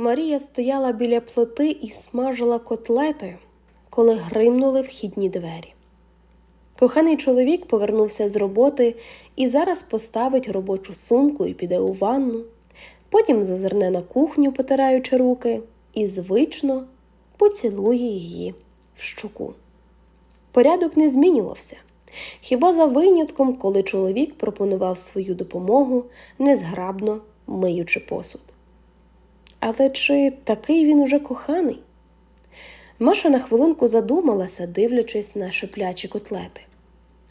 Марія стояла біля плити і смажила котлети, коли гримнули вхідні двері. Коханий чоловік повернувся з роботи і зараз поставить робочу сумку і піде у ванну, потім зазирне на кухню, потираючи руки, і звично поцілує її в щуку. Порядок не змінювався. Хіба за винятком, коли чоловік пропонував свою допомогу, незграбно миючи посуд. Але чи такий він уже коханий? Маша на хвилинку задумалася, дивлячись на шиплячі котлети.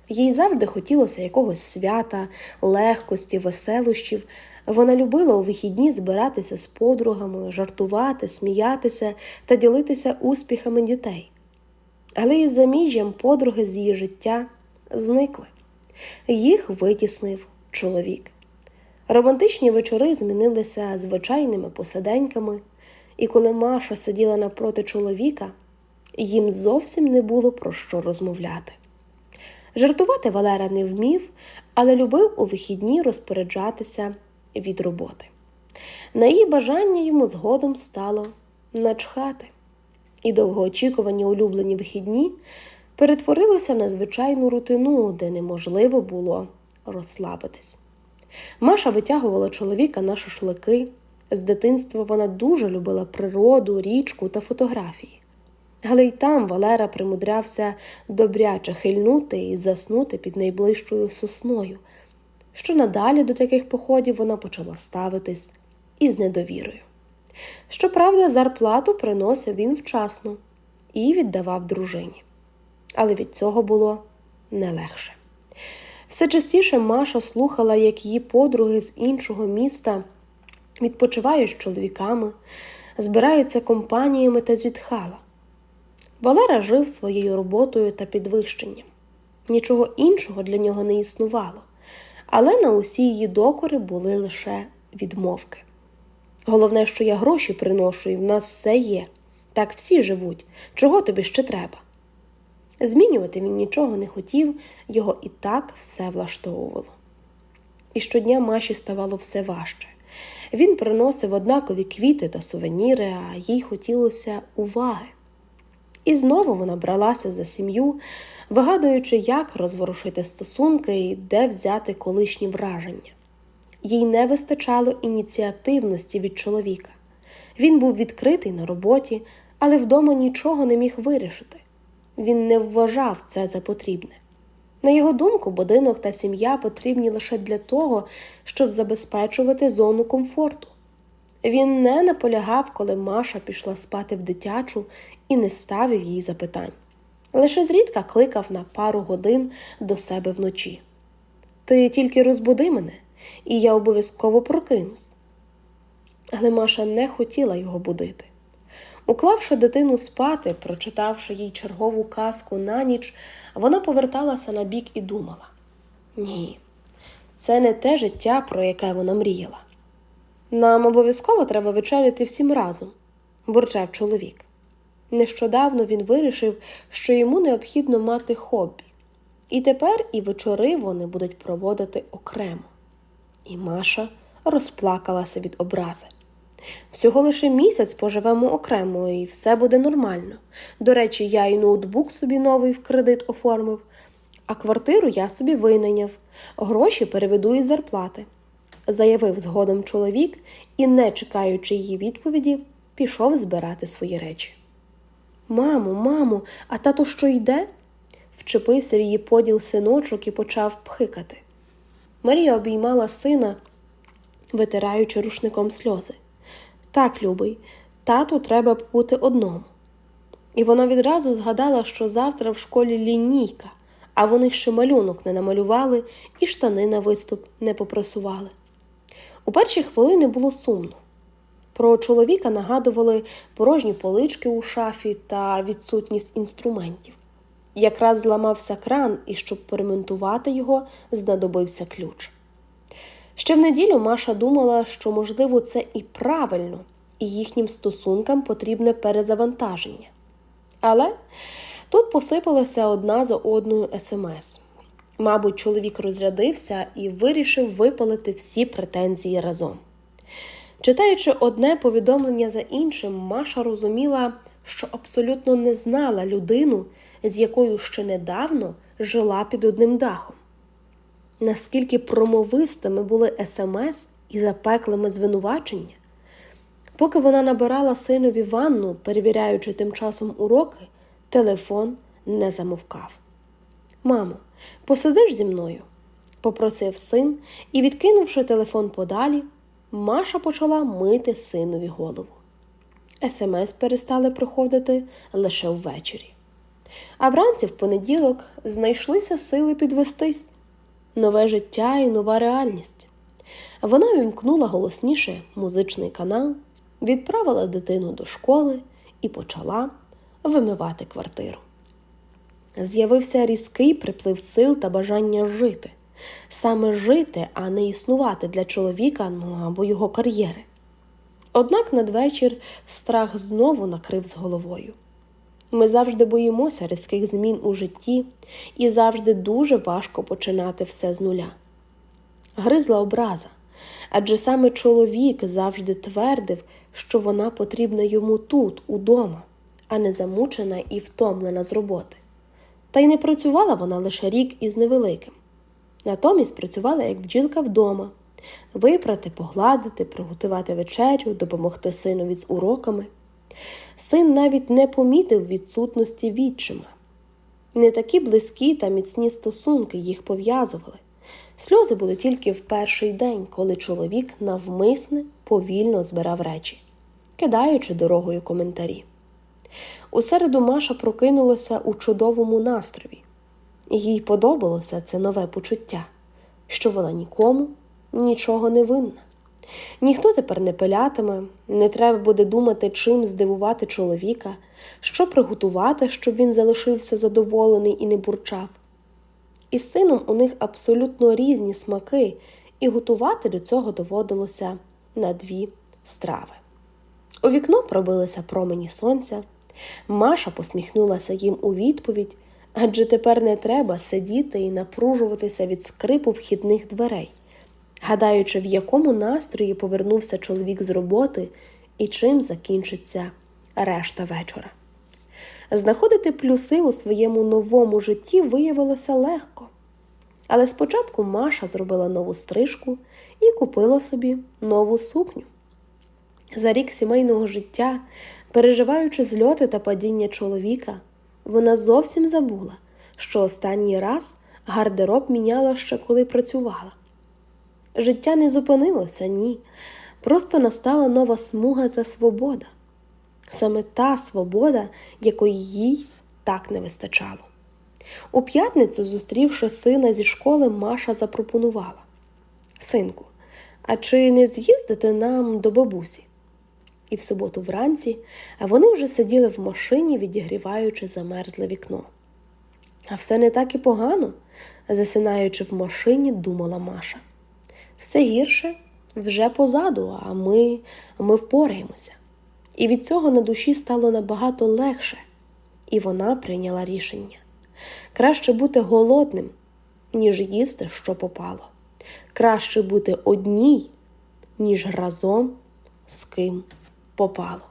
Їй завжди хотілося якогось свята, легкості, веселощів. Вона любила у вихідні збиратися з подругами, жартувати, сміятися та ділитися успіхами дітей. Але із заміжжям подруги з її життя зникли. Їх витіснив чоловік. Романтичні вечори змінилися звичайними посиденьками, і коли Маша сиділа напроти чоловіка, їм зовсім не було про що розмовляти. Жартувати Валера не вмів, але любив у вихідні розпоряджатися від роботи. На її бажання йому згодом стало начхати, і довгоочікувані улюблені вихідні перетворилися на звичайну рутину, де неможливо було розслабитись. Маша витягувала чоловіка на шашлики. З дитинства вона дуже любила природу, річку та фотографії. Але й там Валера примудрявся добряче хильнути і заснути під найближчою сосною, що надалі до таких походів вона почала ставитись із недовірою. Щоправда, зарплату приносив він вчасно і віддавав дружині. Але від цього було не легше. Все частіше Маша слухала, як її подруги з іншого міста відпочивають з чоловіками, збираються компаніями та зітхала. Валера жив своєю роботою та підвищенням. Нічого іншого для нього не існувало, але на усі її докори були лише відмовки. Головне, що я гроші приношу, і в нас все є. Так всі живуть. Чого тобі ще треба? Змінювати він нічого не хотів, його і так все влаштовувало. І щодня Маші ставало все важче. Він приносив однакові квіти та сувеніри, а їй хотілося уваги. І знову вона бралася за сім'ю, вигадуючи, як розворушити стосунки і де взяти колишні враження. Їй не вистачало ініціативності від чоловіка. Він був відкритий на роботі, але вдома нічого не міг вирішити. Він не вважав це за потрібне. На його думку, будинок та сім'я потрібні лише для того, щоб забезпечувати зону комфорту. Він не наполягав, коли Маша пішла спати в дитячу і не ставив їй запитань. Лише зрідка кликав на пару годин до себе вночі. Ти тільки розбуди мене, і я обов'язково прокинусь. Але Маша не хотіла його будити. Уклавши дитину спати, прочитавши їй чергову казку на ніч, вона поверталася на бік і думала: ні, це не те життя, про яке вона мріяла. Нам обов'язково треба вечеряти всім разом, бурчав чоловік. Нещодавно він вирішив, що йому необхідно мати хобі, і тепер і вечори вони будуть проводити окремо. І Маша розплакалася від образи. Всього лише місяць поживемо окремо, і все буде нормально. До речі, я і ноутбук собі новий в кредит оформив, а квартиру я собі винайняв, гроші переведу із зарплати, заявив згодом чоловік і, не чекаючи її відповіді, пішов збирати свої речі. Мамо, мамо, а тато що йде? вчепився в її поділ синочок і почав пхикати. Марія обіймала сина, витираючи рушником сльози. Так, любий, тату треба бути одному. І вона відразу згадала, що завтра в школі лінійка, а вони ще малюнок не намалювали і штани на виступ не попрасували. У перші хвилини було сумно. Про чоловіка нагадували порожні полички у шафі та відсутність інструментів. Якраз зламався кран, і щоб поремонтувати його, знадобився ключ. Ще в неділю Маша думала, що, можливо, це і правильно, і їхнім стосункам потрібне перезавантаження. Але тут посипалася одна за одною смс. Мабуть, чоловік розрядився і вирішив випалити всі претензії разом. Читаючи одне повідомлення за іншим, Маша розуміла, що абсолютно не знала людину, з якою ще недавно жила під одним дахом. Наскільки промовистими були смс і запеклими звинувачення. Поки вона набирала синові ванну, перевіряючи тим часом уроки, телефон не замовкав. Мамо, посидиш зі мною? попросив син і, відкинувши телефон подалі, Маша почала мити синові голову. СМС перестали приходити лише ввечері. А вранці в понеділок знайшлися сили підвестись нове життя і нова реальність. Вона вімкнула голосніше музичний канал, відправила дитину до школи і почала вимивати квартиру. З'явився різкий приплив сил та бажання жити, саме жити, а не існувати для чоловіка ну або його кар'єри. Однак надвечір страх знову накрив з головою. Ми завжди боїмося різких змін у житті, і завжди дуже важко починати все з нуля. Гризла образа, адже саме чоловік завжди твердив, що вона потрібна йому тут, удома, а не замучена і втомлена з роботи. Та й не працювала вона лише рік із невеликим. Натомість працювала як бджілка вдома випрати, погладити, приготувати вечерю, допомогти синові з уроками. Син навіть не помітив відсутності відчима. Не такі близькі та міцні стосунки їх пов'язували. Сльози були тільки в перший день, коли чоловік навмисне повільно збирав речі, кидаючи дорогою коментарі. У середу Маша прокинулася у чудовому настрові. Їй подобалося це нове почуття, що вона нікому нічого не винна. Ніхто тепер не пилятиме, не треба буде думати, чим здивувати чоловіка, що приготувати, щоб він залишився задоволений і не бурчав. Із сином у них абсолютно різні смаки, і готувати до цього доводилося на дві страви. У вікно пробилися промені сонця. Маша посміхнулася їм у відповідь, адже тепер не треба сидіти і напружуватися від скрипу вхідних дверей, гадаючи, в якому настрої повернувся чоловік з роботи і чим закінчиться решта вечора. Знаходити плюси у своєму новому житті виявилося легко. Але спочатку Маша зробила нову стрижку і купила собі нову сукню. За рік сімейного життя, переживаючи зльоти та падіння чоловіка, вона зовсім забула, що останній раз гардероб міняла ще коли працювала. Життя не зупинилося, ні. Просто настала нова смуга та свобода. Саме та свобода, якої їй так не вистачало. У п'ятницю, зустрівши сина зі школи, Маша запропонувала Синку, а чи не з'їздити нам до бабусі? І в суботу вранці вони вже сиділи в машині, відігріваючи замерзле вікно. А все не так і погано, засинаючи в машині, думала Маша. Все гірше вже позаду, а ми, ми впораємося. І від цього на душі стало набагато легше, і вона прийняла рішення краще бути голодним, ніж їсти, що попало. Краще бути одній, ніж разом з ким попало.